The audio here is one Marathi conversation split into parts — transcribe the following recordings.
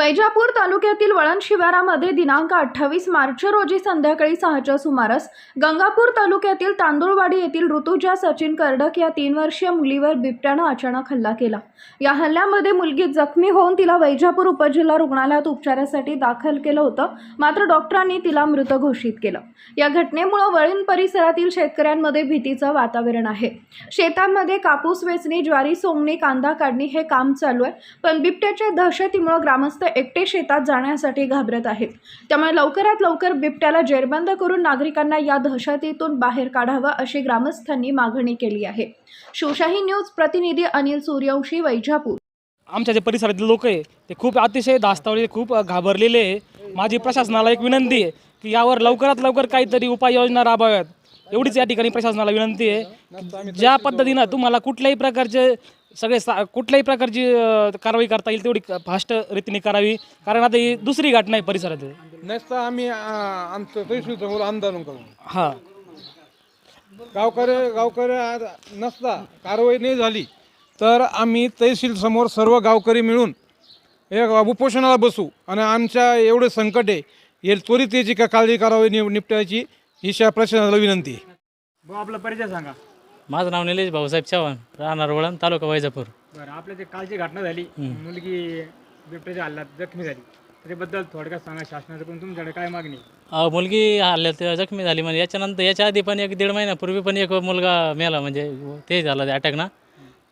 वैजापूर तालुक्यातील वळण शिवारामध्ये दिनांक अठ्ठावीस मार्च रोजी संध्याकाळी सहाच्या सुमारास गंगापूर तालुक्यातील तांदूळवाडी येथील ऋतुजा सचिन कर्डक या तीन वर्षीय मुलीवर बिबट्यानं अचानक हल्ला केला. या हल्ल्यामध्ये मुलगी जखमी होऊन तिला वैजापूर उपजिल्हा रुग्णालयात उपचारासाठी दाखल केलं होतं. मात्र डॉक्टरांनी तिला मृत घोषित केलं. या घटनेमुळं वळण परिसरातील शेतकऱ्यांमध्ये भीतीचं वातावरण आहे. शेतांमध्ये कापूस वेचणी ज्वारी सोंगणी कांदा काढणी हे काम चालू आहे. पण बिबट्याच्या दहशतीमुळे ग्रामस्थ एकटे शेतात जाण्यासाठी घाबरत आहेत. त्यामुळे लवकरात लवकर बिबट्याला जेरबंद करून नागरिकांना या दहशतीतून बाहेर काढावं अशी ग्रामस्थांनी मागणी केली आहे. शिवशाही न्यूज प्रतिनिधी अनिल सूर्यवंशी वैजापूर. आमच्या जे परिसरातील लोक आहे ते खूप अतिशय दास्तावले खूप घाबरलेले आहे. माझी प्रशासनाला एक विनंती आहे की यावर लवकरात लवकर काहीतरी उपाययोजना राबवाव्यात. एवढीच या ठिकाणी प्रशासनाला विनंती आहे ज्या पद्धतीनं तुम्हाला कुठल्याही प्रकारचे सगळे सा कुठल्याही प्रकारची अ, कारवाई करता येईल तेवढी फास्ट रीतीने करावी. कारण आता ही दुसरी घटना आहे परिसरात. नसता आम्ही आ, आमचं तरी समोर आंदोलन करू. हां. गावकरी गावकरी आज नसता कारवाई नाही झाली तर आम्ही तहसील समोर सर्व गावकरी मिळून एक उपोषणाला बसू आणि आमच्या एवढे संकट आहे हे त्वरित याची का काळजी करावी निपटायची ही शा प्रशासनाला विनंती आहे. भाऊ आपला परिचय सांगा. माझं नाव निलेश भाऊसाहेब चव्हाण राहणार वळण तालुका वैजापूर. बरं आपल्या जे कालची घटना झाली मुलगी बिबट्याच्या हल्ल्यात जखमी झाली. त्याच्याबद्दल थोडक्यात सांगा शासनाचं पण तुमच्याकडे काय मागणी मुलगी हल्ल्यात जखमी झाली म्हणजे याच्यानंतर याच्या आधी पण एक दीड महिन्यापूर्वी पण एक मुलगा मेला म्हणजे ते झालं ते अटॅक ना.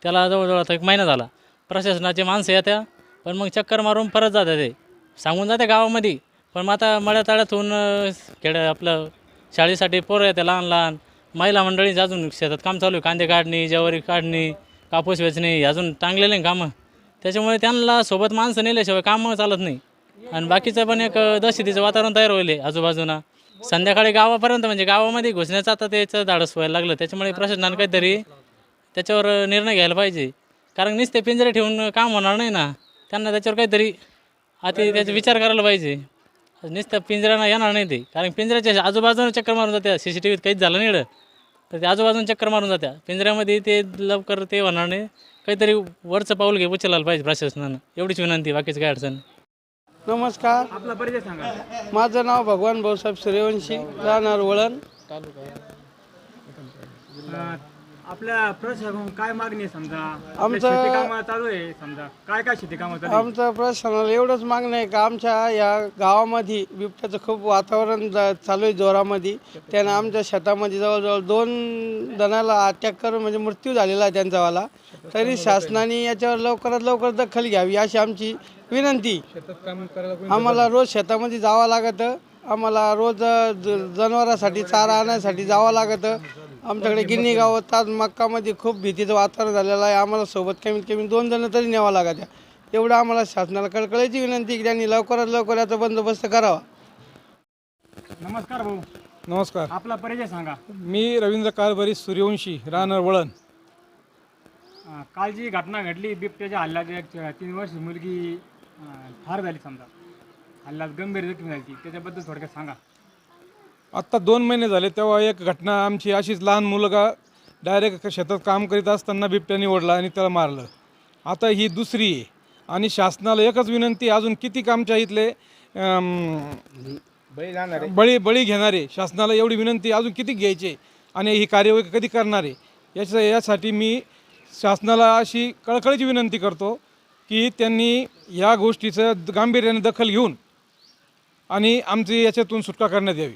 त्याला जवळजवळ आता एक महिना झाला. प्रशासनाचे माणसं येत्या पण मग चक्कर मारून परत जातात ते. सांगून जाते गावामध्ये पण मग आता मळ्या तळ्यातून अ, खेड्या आपलं शाळेसाठी पोरं येते लहान लहान महिला मंडळी अजून शेतात काम चालू आहे. कांदे काढणे ज्वारी काढणे कापूस वेचणी अजून टांगलेले आहे कामं. त्याच्यामुळे त्यांना सोबत माणसं नेल्याशिवाय कामं चालत नाही. आणि बाकीचं पण एक दहशतीचं वातावरण तयार होईल आहे आजूबाजूला संध्याकाळी गावापर्यंत म्हणजे गावामध्ये घुसण्याचं आता त्याचं धाडस व्हायला लागलं. त्याच्यामुळे प्रशासनानं काहीतरी त्याच्यावर निर्णय घ्यायला पाहिजे. कारण नुसते पिंजरे ठेवून काम होणार नाही ना त्यांना त्याच्यावर काहीतरी आधी त्याचा विचार करायला पाहिजे. नुसतं पिंजऱ्यानं येणार नाही ते. कारण पिंजऱ्याच्या आजूबाजूला चक्कर मारून जाते. सी सी टी व्हीत काहीच झालं नाही तर ते आजूबाजूला चक्कर मारून जात्या. पिंजऱ्यामध्ये ते लवकर ते होणार नाही. काहीतरी वरचं पाऊल घे उचलायला पाहिजे प्रशासनानं. एवढीच विनंती बाकीचं काय अडचण. नमस्कार. आपला परिचय सांगा. माझं नाव भगवान भाऊसाहेब सूर्यवंशी राहणार वळण. आपल्या प्रशासन काय मागणी आहे समजा? आमचं- शेती कामं चालू आहे समजा. काय काय शेती कामं चालू आहे? आमचं प्रशासनाला एवढंच मागणं आहे का आमच्या या गावामध्ये बिबट्याचं खूप वातावरण ज- चालू आहे जोरामध्ये. त्यानं आमच्या शेतामध्ये जवळजवळ दोन जणाला अटॅक करून म्हणजे मृत्यू झालेला आहे त्यांचावाला तरी शासनाने याच्यावर लवकरात लवकर दखल घ्यावी अशी आमची विनंती. आम्हाला रोज शेतामध्ये जावं लागतं. आम्हाला रोज ज- जनावरांसाठी चारा आणण्यासाठी जावं लागतं. आमच्याकडे गिन्नी गाव ताज मक्कामध्ये खूप भीतीचं वातावरण झालेलं आहे. आम्हाला सोबत कमीत कमी दोन जण तरी न्यावं लागत्या एवढं आम्हाला शासनाला कळकळायची विनंती की त्यांनी लवकरात लवकर याचा बंदोबस्त करावा. नमस्कार भाऊ. नमस्कार. आपला परिचय सांगा. मी रवींद्र कारभारी सूर्यवंशी राहणार वळण. अं, काल जी घटना घडली बिबट्याच्या हल्ल्यात एक तीन वर्ष मुलगी अं, ठार झाली समजा. हल्ल्यात गंभीर जखमी झाली त्याच्याबद्दल थोडक्यात सांगा. आत्ता दोन महिने झाले तेव्हा एक घटना आमची अशीच लहान मुलगा डायरेक्ट शेतात काम करीत असताना बिबट्याने ओढला आणि त्याला मारलं. आता ही दुसरी आहे आणि शासनाला एकच विनंती अजून किती आमच्या इथले बळी बळी घेणारे. शासनाला एवढी विनंती अजून किती घ्यायचे आणि ही कार्यवाही कधी करणार याच्या यासाठी मी शासनाला अशी कळकळीची विनंती करतो की त्यांनी या गोष्टीचं गांभीर्याने दखल घेऊन आणि आमची याच्यातून सुटका करण्यात यावी.